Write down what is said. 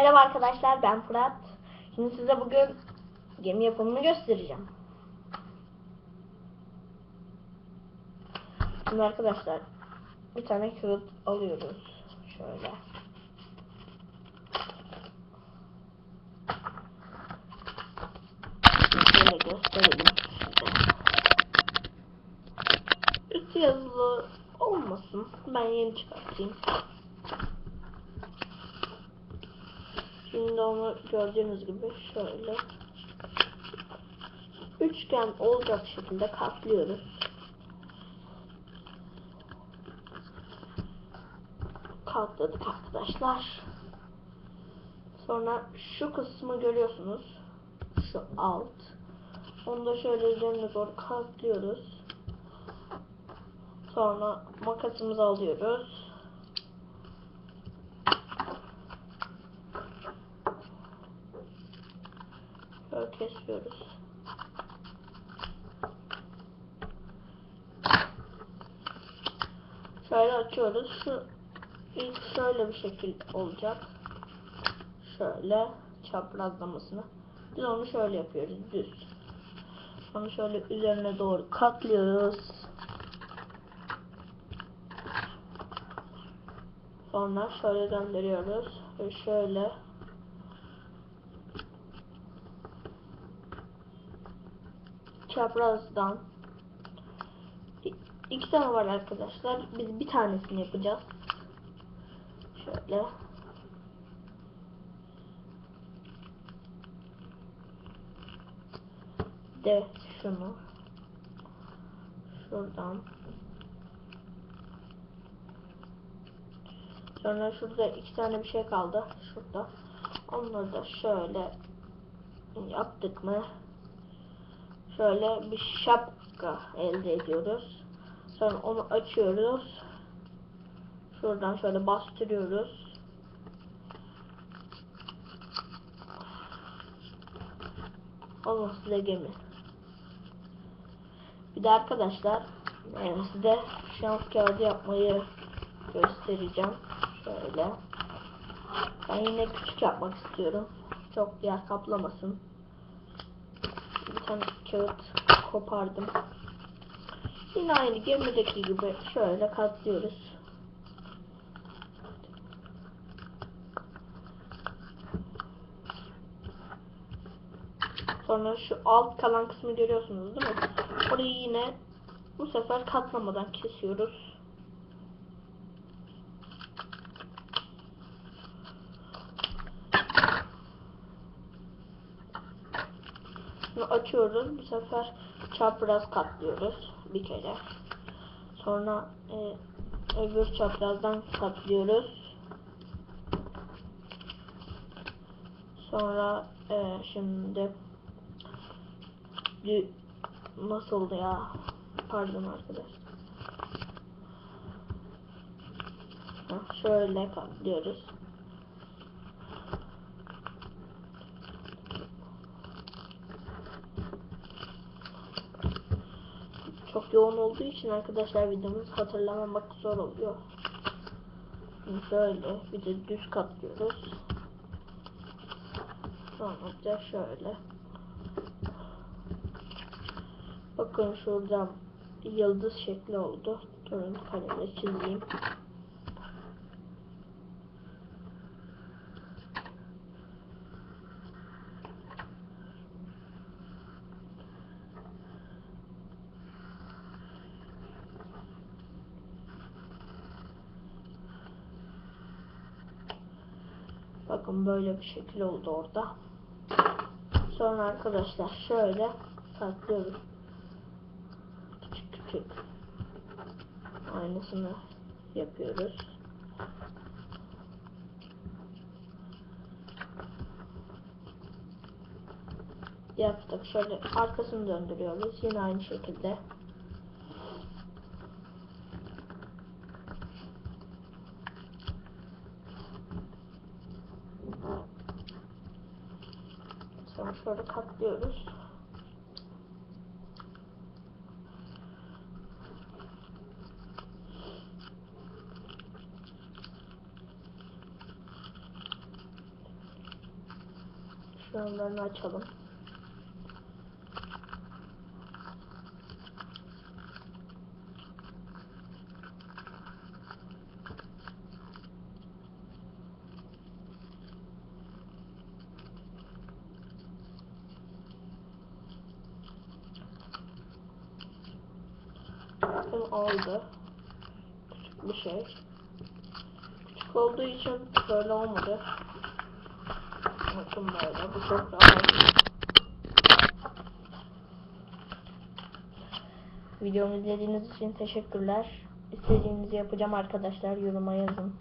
Merhaba arkadaşlar ben Fırat. Şimdi size bugün gemi yapımını göstereceğim. Şimdi arkadaşlar bir tane kağıt alıyoruz. Şöyle. Şöyle gösterelim yazılı olmasın. Ben yeni çıkartayım. Şimdi onu gördüğünüz gibi şöyle üçgen olacak şekilde katlıyoruz. Katladık arkadaşlar. Sonra şu kısmı görüyorsunuz. Şu alt. Onu da şöyle üzerine doğru katlıyoruz. Sonra makasımızı alıyoruz. Kesiyoruz. Şöyle açıyoruz. Şu ilk şöyle bir şekil olacak. Şöyle çaprazlamasını. Biz onu şöyle yapıyoruz düz. Onu şöyle üzerine doğru katlıyoruz. Sonra şöyle gönderiyoruz. Ve şöyle çaprazdan iki tane var arkadaşlar. Biz bir tanesini yapacağız. Şöyle. De şunu. Şuradan. Sonra şurada iki tane bir şey kaldı. Şurada. Onları da şöyle yaptık mı? Şöyle bir şapka elde ediyoruz. Sonra onu açıyoruz. Şuradan şöyle bastırıyoruz. Allah size gemi. Bir de arkadaşlar e, size şans kağıdı yapmayı göstereceğim. Şöyle. Ben yine küçük yapmak istiyorum. Çok yer kaplamasın. Tane kağıt kopardım. Yine aynı gemideki gibi şöyle katlıyoruz. Sonra şu alt kalan kısmı görüyorsunuz değil mi? Orayı yine bu sefer katlamadan kesiyoruz. Bunu açıyoruz. Bu sefer çapraz katlıyoruz bir kere. Sonra e, öbür çaprazdan katlıyoruz. Sonra e, şimdi dü- nasıldı ya? Pardon arkadaşlar. Şöyle katlıyoruz. Çok yoğun olduğu için arkadaşlar videomuz hatırlamamak zor oluyor. Şöyle bir de düz katlıyoruz. Sonra da şöyle. Bakın şurada yıldız şekli oldu. Durun kalemle çizeyim. Bakın böyle bir şekil oldu orada. Sonra arkadaşlar şöyle saklıyoruz. Küçük küçük. Aynısını yapıyoruz. Yaptık. Şöyle arkasını döndürüyoruz. Yine aynı şekilde. Sonra şöyle katlıyoruz. Şuralarını açalım. Bakın oldu. Küçük bir şey. Küçük olduğu için böyle olmadı. Bakın böyle. Bu çok rahat. Videomu izlediğiniz için teşekkürler. İstediğinizi yapacağım arkadaşlar. Yoruma yazın.